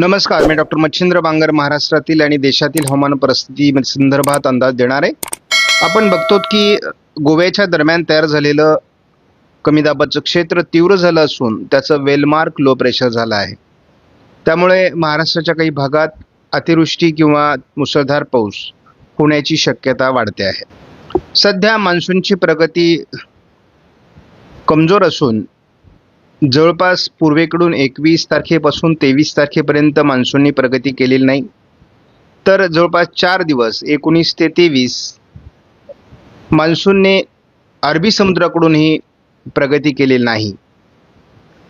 नमस्कार मी डॉक्टर मच्छिंद्र बांगर महाराष्ट्रातील आणि देशातील हवामान परिस्थिती संदर्भात अंदाज देणार. आहे आपण बघतो की गोव्याच्या दरम्यान तयार झालेलं कमी दाबाचं क्षेत्र तीव्र झालं असून त्याचं वेलमार्क लो प्रेशर झालं आहे. त्यामुळे महाराष्ट्राच्या काही भागात अतिवृष्टी किंवा मुसळधार पाऊस होण्याची शक्यता वाढते आहे. सध्या मान्सूनची प्रगती कमजोर असून जवळपास पूर्वेकडून एकवीस तारखेपासून तेवीस तारखेपर्यंत मान्सूननी प्रगती केलेली नाही. तर जवळपास चार दिवस एकोणीस ते तेवीस मान्सूनने अरबी समुद्राकडूनही प्रगती केलेली नाही.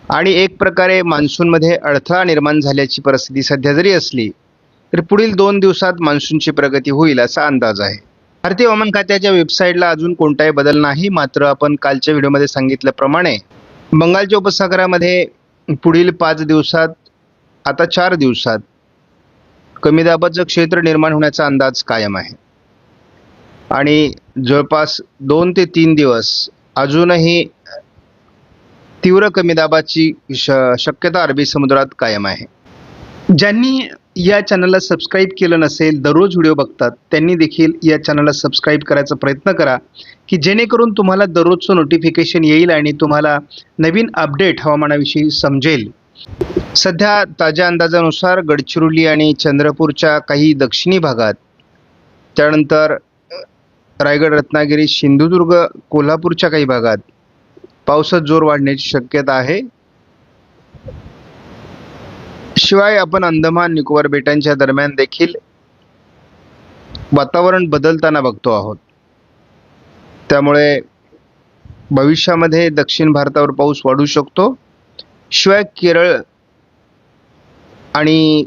आणि एक प्रकारे मान्सूनमध्ये अडथळा निर्माण झाल्याची परिस्थिती सध्या जरी असली तर पुढील दोन दिवसात मान्सूनची प्रगती होईल असा अंदाज आहे. भारतीय हवामान खात्याच्या वेबसाईटला अजून कोणताही बदल नाही मात्र आपण कालच्या व्हिडिओमध्ये सांगितल्याप्रमाणे बंगालच्या उपसागरामध्ये पुढील पाच दिवसात आता चार दिवसात कमी दाबाचं क्षेत्र निर्माण होण्याचा अंदाज कायम आहे. आणि जवळपास दोन ते तीन दिवस अजूनही तीव्र कमी दाबाची श शक्यता अरबी समुद्रात कायम आहे. ज्यांनी या चॅनलला सबस्क्राईब केलं नसेल दररोज व्हिडिओ बघतात त्यांनी देखील या चॅनलला सबस्क्राईब करायचा प्रयत्न करा की जेणेकरून तुम्हाला दररोजचं नोटिफिकेशन येईल आणि तुम्हाला नवीन अपडेट हवामानाविषयी समजेल. सध्या ताज्या अंदाजानुसार गडचिरोली आणि चंद्रपूरच्या काही दक्षिणी भागात त्यानंतर रायगड रत्नागिरी सिंधुदुर्ग कोल्हापूरच्या काही भागात पावसात जोर वाढण्याची शक्यता आहे. शिवाय आपण अंदमान निकोबार बेटांच्या दरम्यान देखील वातावरण बदलताना बघतो आहोत. त्यामुळे भविष्यामध्ये दक्षिण भारतावर पाऊस वाढू शकतो. शिवाय केरळ आणि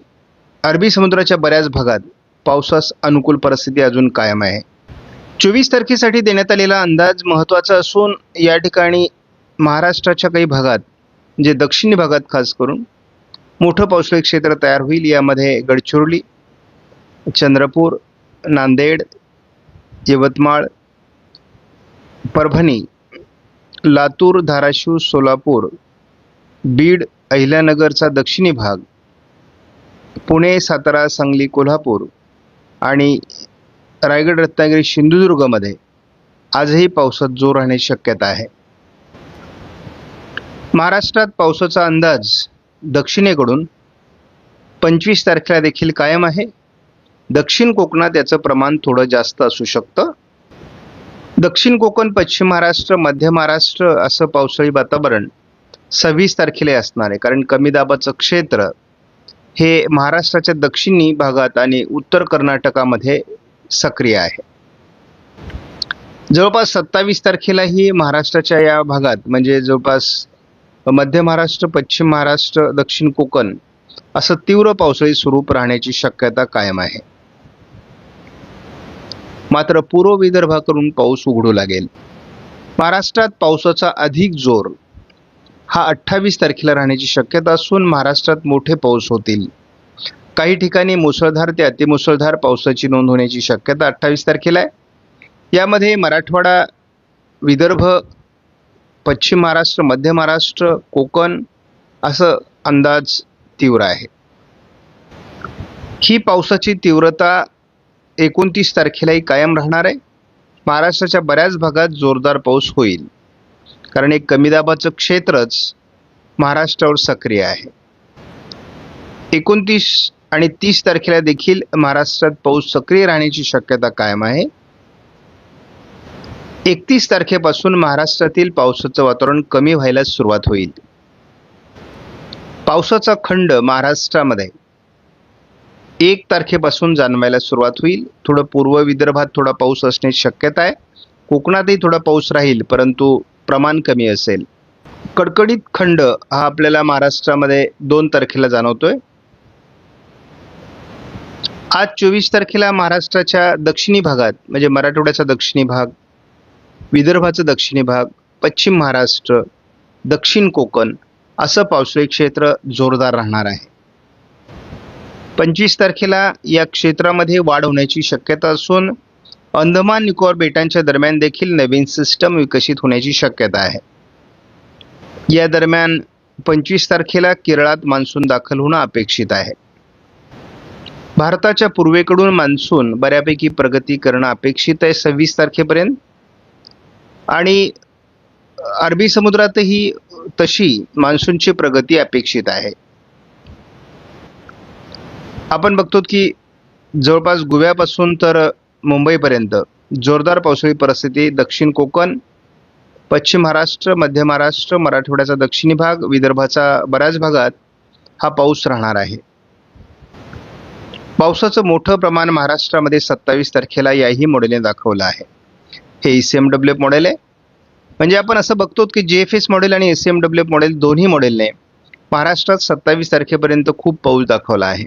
अरबी समुद्राच्या बऱ्याच भागात पावसास अनुकूल परिस्थिती अजून कायम आहे. चोवीस तारखेसाठी देण्यात आलेला अंदाज महत्त्वाचा असून या ठिकाणी महाराष्ट्राच्या काही भागात जे दक्षिणी भागात खास करून मोठं पावसाळी क्षेत्र तयार होईल. यामध्ये गडचिरोली चंद्रपूर नांदेड यवतमाळ परभणी लातूर धाराशिव सोलापूर बीड अहिल्यानगरचा दक्षिणी भाग पुणे सातारा सांगली कोल्हापूर आणि रायगड रत्नागिरी सिंधुदुर्गमध्ये आजही पावसात जोर राहण्याची शक्यता आहे. महाराष्ट्रात पावसाचा अंदाज दक्षिणेकडून पंचवीस तारखेला देखील कायम आहे. दक्षिण कोकणात याचं प्रमाण थोडं जास्त असू शकतं. दक्षिण कोकण पश्चिम महाराष्ट्र मध्य महाराष्ट्र असं पावसाळी वातावरण सव्वीस तारखेला असणार आहे. कारण कमी दाबाचं क्षेत्र हे महाराष्ट्राच्या दक्षिणी भागात आणि उत्तर कर्नाटकामध्ये सक्रिय आहे. जवळपास सत्तावीस तारखेलाही महाराष्ट्राच्या या भागात म्हणजे जवळपास मध्य महाराष्ट्र पश्चिम महाराष्ट्र दक्षिण कोकण असं तीव्र पावसाळी स्वरूप राहण्याची शक्यता कायम आहे. मात्र पूर्व विदर्भाकडून पाऊस उघडू लागेल. महाराष्ट्रात पावसाचा अधिक जोर हा अठ्ठावीस तारखेला राहण्याची शक्यता असून महाराष्ट्रात मोठे पाऊस होतील. काही ठिकाणी मुसळधार ते अतिमुसळधार पावसाची नोंद होण्याची शक्यता अठ्ठावीस तारखेला आहे. यामध्ये मराठवाडा विदर्भ पश्चिम महाराष्ट्र मध्य महाराष्ट्र कोकण असं अंदाज तीव्र आहे. ही पावसाची तीव्रता एकोणतीस तारखेलाही कायम राहणार आहे. महाराष्ट्राच्या बऱ्याच भागात जोरदार पाऊस होईल. कारण एक कमी दाबाचं क्षेत्रच महाराष्ट्रावर सक्रिय आहे. एकोणतीस आणि तीस तारखेला देखील महाराष्ट्रात पाऊस सक्रिय राहण्याची शक्यता कायम आहे. एकतीस तारखेपासून महाराष्ट्रातील पावसाचं वातावरण कमी व्हायला सुरुवात होईल. पावसाचा खंड महाराष्ट्रामध्ये एक तारखेपासून जाणवायला सुरुवात होईल. थोडं पूर्व विदर्भात थोडा पाऊस असण्याची शक्यता आहे. कोकणातही थोडा पाऊस राहील परंतु प्रमाण कमी असेल. कडकडीत खंड हा आपल्याला महाराष्ट्रामध्ये दोन तारखेला जाणवतोय. आज चोवीस तारखेला महाराष्ट्राच्या दक्षिणी भागात म्हणजे मराठवाड्याचा दक्षिणी भाग विदर्भाचा दक्षिणी भाग पश्चिम महाराष्ट्र दक्षिण कोकण असं पावसाळी क्षेत्र जोरदार राहणार आहे. पंचवीस तारखेला या क्षेत्रामध्ये वाढ होण्याची शक्यता असून अंदमान निकोबार बेटांच्या दरम्यान देखील नवीन सिस्टम विकसित होण्याची शक्यता आहे. या दरम्यान पंचवीस तारखेला केरळात मान्सून दाखल होणं अपेक्षित आहे. भारताच्या पूर्वेकडून मान्सून बऱ्यापैकी प्रगती करणं अपेक्षित आहे सव्वीस तारखेपर्यंत. आणि अरबी समुद्रातही तशी मान्सूनची प्रगती अपेक्षित आहे. आपण बघतो की जवळपास गोव्यापासून तर मुंबईपर्यंत जोरदार पावसाळी परिस्थिती दक्षिण कोकण पश्चिम महाराष्ट्र मध्य महाराष्ट्र मराठवाड्याचा दक्षिणी भाग विदर्भाचा बऱ्याच भागात हा पाऊस राहणार आहे. पावसाचं मोठं प्रमाण महाराष्ट्रामध्ये सत्तावीस तारखेला याही मॉडेलने दाखवलं आहे. हे E C M W F model आहे. म्हणजे आपण असं बघतो की जे एफ एस मॉडेल आणि S C M W F model दोन्ही मॉडेलने महाराष्ट्रात सत्तावीस तारखेपर्यंत खूप पाऊस दाखवला आहे.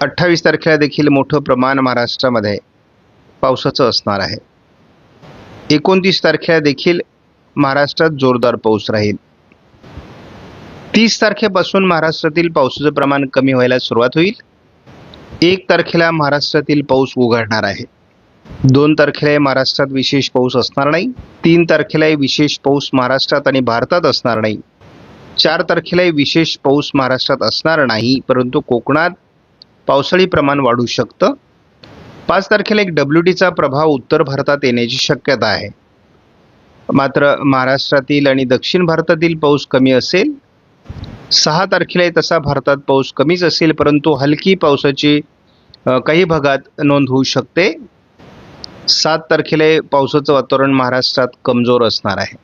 अठ्ठावीस तारखेला देखील मोठं प्रमाण महाराष्ट्रामध्ये पावसाचं असणार आहे. एकोणतीस तारखेला देखील महाराष्ट्रात जोरदार पाऊस राहील. तीस तारखेपासून महाराष्ट्रातील पावसाचं प्रमाण कमी व्हायला सुरुवात होईल. एक तारखेला महाराष्ट्रातील पाऊस उघडणार आहे. दोन तारखेला महाराष्ट्रात विशेष पाऊस असणार नाही. तीन तारखेलाही विशेष पाऊस महाराष्ट्रात आणि भारतात असणार नाही. चार तारखेलाही विशेष पाऊस महाराष्ट्रात असणार नाही परंतु कोकणात पावसाळी प्रमाण वाढू शकतं. पाच तारखेला एक डब्ल्यू टीचा प्रभाव उत्तर भारतात येण्याची शक्यता आहे. मात्र महाराष्ट्रातील आणि दक्षिण भारतातील पाऊस कमी असेल. सहा तारखेलाही तसा भारतात पाऊस कमीच असेल परंतु हलकी पावसाची काही भागात नोंद होऊ शकते. सात तारखेला पावसाचं वातावरण महाराष्ट्रात कमजोर असणार आहे.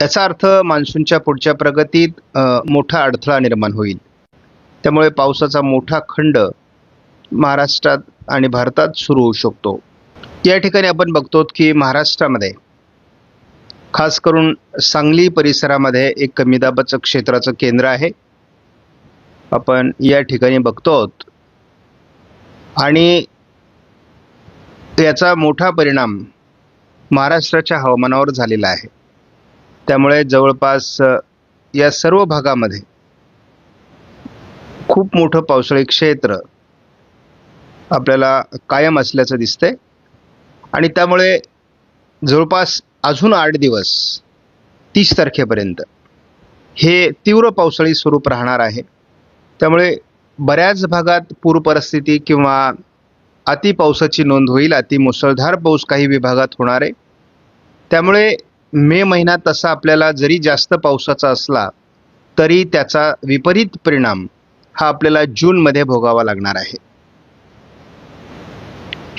याचा अर्थ मान्सूनच्या पुढच्या प्रगतीत मोठा अडथळा निर्माण होईल. त्यामुळे पावसाचा मोठा खंड महाराष्ट्रात आणि भारतात सुरू होऊ शकतो. या ठिकाणी आपण बघतो की महाराष्ट्रामध्ये खास करून सांगली परिसरामध्ये एक कमी दाबाचं क्षेत्राचं केंद्र आहे. आपण या ठिकाणी बघतो आहोत आणि याचा मोठा परिणाम महाराष्ट्राच्या हवामानावर झालेला आहे. त्यामुळे जवळपास या सर्व भागामध्ये खूप मोठं पावसाळी क्षेत्र आपल्याला कायम असल्याचं दिसतंय. आणि त्यामुळे जवळपास अजून आठ दिवस तीस तारखेपर्यंत हे तीव्र पावसाळी स्वरूप राहणार आहे. त्यामुळे बऱ्याच भागात पूर परिस्थिती किंवा अति पावसाची नोंद होईल अति मुसळधार पाऊस काही विभागात होणार आहे. त्यामुळे मे महिना तसा आपल्याला जरी जास्त पावसाचा असला तरी त्याचा विपरीत परिणाम हा आपल्याला जूनमध्ये भोगावा लागणार आहे.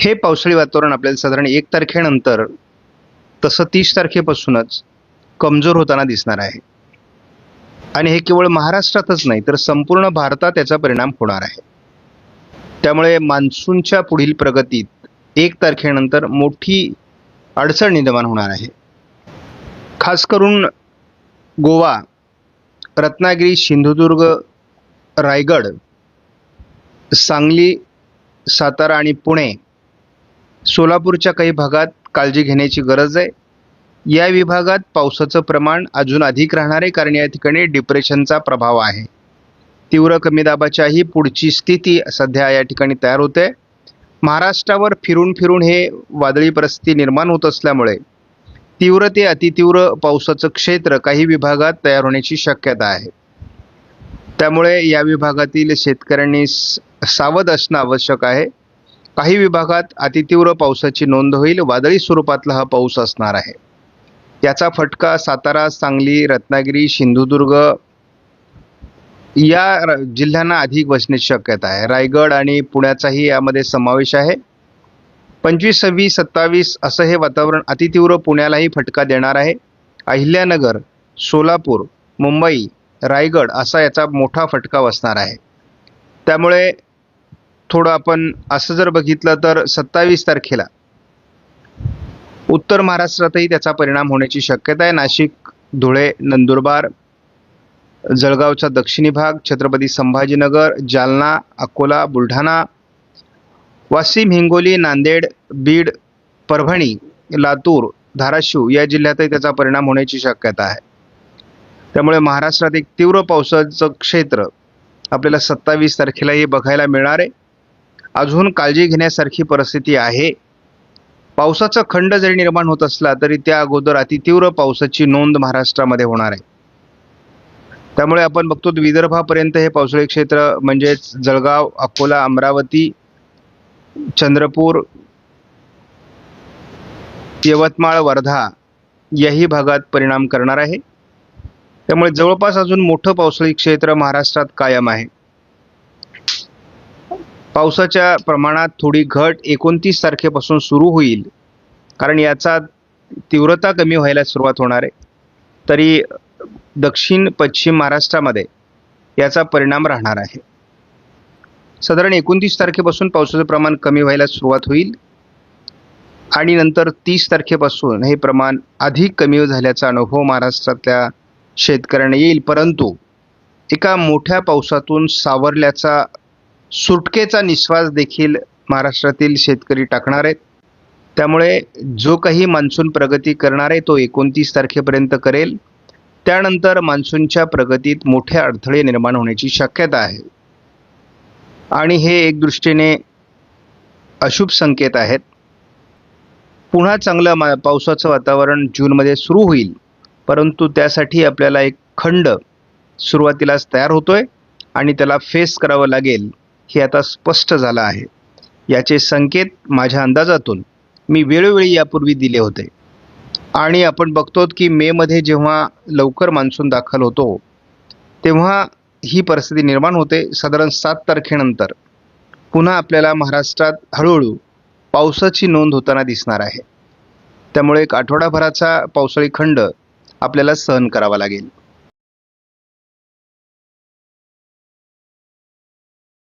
हे पावसाळी वातावरण आपल्याला साधारण एक तारखेनंतर तसं तीस तारखेपासूनच कमजोर होताना दिसणार आहे. आणि हे केवळ महाराष्ट्रातच नाही तर संपूर्ण भारतात याचा परिणाम होणार आहे. त्यामुळे मान्सूनच्या पुढील प्रगतीत एक तारखेनंतर मोठी अडचण निर्माण होणार आहे. खास करून गोवा रत्नागिरी सिंधुदुर्ग रायगड सांगली सातारा आणि पुणे सोलापूरच्या काही भागात काळजी घेण्याची गरज आहे. या विभागात पावसाचं प्रमाण अजून अधिक राहणार आहे कारण या ठिकाणी डिप्रेशनचा प्रभाव आहे. तीव्र कमी दाबाच्याही पुढची स्थिती सध्या या ठिकाणी तयार होते. महाराष्ट्रावर फिरून फिरून हे वादळी परिस्थिती निर्माण होत असल्यामुळे तीव्र ते अतितीव्र पावसाचं क्षेत्र काही विभागात तयार होण्याची शक्यता आहे. त्यामुळे या विभागातील शेतकऱ्यांनी सावध असणं आवश्यक आहे. काही विभागात अतितीव्र पावसाची नोंद होईल वादळी स्वरूपातला हा पाऊस असणार आहे. याचा फटका सातारा सांगली रत्नागिरी सिंधुदुर्ग या र- जिल्ह्यांना अधिक बसण्याची शक्यता आहे. रायगड आणि पुण्याचाही यामध्ये समावेश आहे. पंचवीस सव्वीस सत्तावीस असं हे वातावरण अतितीव्र पुण्यालाही फटका देणार आहे. अहिल्यानगर सोलापूर मुंबई रायगड असा याचा मोठा फटका बसणार आहे. त्यामुळे थोडं आपण असं जर बघितलं तर सत्तावीस तारखेला उत्तर महाराष्ट्रातही त्याचा परिणाम होण्याची शक्यता आहे. नाशिक धुळे नंदुरबार जळगावचा दक्षिणी भाग छत्रपती संभाजीनगर जालना अकोला बुलढाणा वाशिम हिंगोली नांदेड बीड परभणी लातूर धाराशिव या जिल्ह्यातही त्याचा परिणाम होण्याची शक्यता आहे. त्यामुळे महाराष्ट्रात एक तीव्र पावसाचं क्षेत्र आपल्याला सत्तावीस तारखेलाही बघायला मिळणार आहे. अजून काळजी घेण्यासारखी परिस्थिती आहे. पावसाचा खंड जरी निर्माण होत असला तरी त्या अगोदर अतितीव्र पावसाची नोंद महाराष्ट्रामध्ये होणार आहे. त्यामुळे आपण बघतो विदर्भापर्यंत हे पावसाळी क्षेत्र म्हणजेच जळगाव अकोला अमरावती चंद्रपूर यवतमाळ वर्धा याही भागात परिणाम करणार आहे. त्यामुळे जवळपास अजून मोठं पावसाळी क्षेत्र महाराष्ट्रात कायम आहे. पावसाच्या प्रमाणात थोडी घट एकोणतीस तारखेपासून सुरू होईल. कारण याचा तीव्रता कमी व्हायला सुरुवात होणार आहे. तरी दक्षिण पश्चिम महाराष्ट्रामध्ये याचा परिणाम राहणार आहे. साधारण एकोणतीस तारखेपासून पावसाचं प्रमाण कमी व्हायला सुरुवात होईल आणि नंतर तीस तारखेपासून हे प्रमाण अधिक कमी झाल्याचा अनुभव महाराष्ट्रातल्या शेतकऱ्यांना येईल. परंतु एका मोठ्या पावसातून सावरल्याचा सुटकेचा निश्वास देखील महाराष्ट्रातील शेतकरी टाकणार आहेत. त्यामुळे जो काही मान्सून प्रगती करणार आहे तो एकोणतीस तारखेपर्यंत करेल. त्यानंतर मान्सूनच्या प्रगतीत मोठे अडथळे निर्माण होण्याची शक्यता आहे. आणि हे एक दृष्टीने अशुभ संकेत आहेत. पुन्हा चांगलं मा पावसाचं वातावरण जूनमध्ये सुरू होईल. परंतु त्यासाठी आपल्याला एक खंड सुरुवातीलाच तयार होतोय आणि त्याला फेस करावं लागेल हे आता स्पष्ट झालं आहे. याचे संकेत माझ्या अंदाजातून मी वेळोवेळी यापूर्वी दिले होते. आणि आपण बघतो की मेमध्ये जेव्हा लवकर मान्सून दाखल होतो तेव्हा ही परिस्थिती निर्माण होते साधारण सात तारखेनंतर. पुन्हा आपल्याला महाराष्ट्रात हळूहळू पावसाची नोंद होताना दिसणार आहे. त्यामुळे एक आठवडाभराचा पावसाळी खंड आपल्याला सहन करावा लागेल.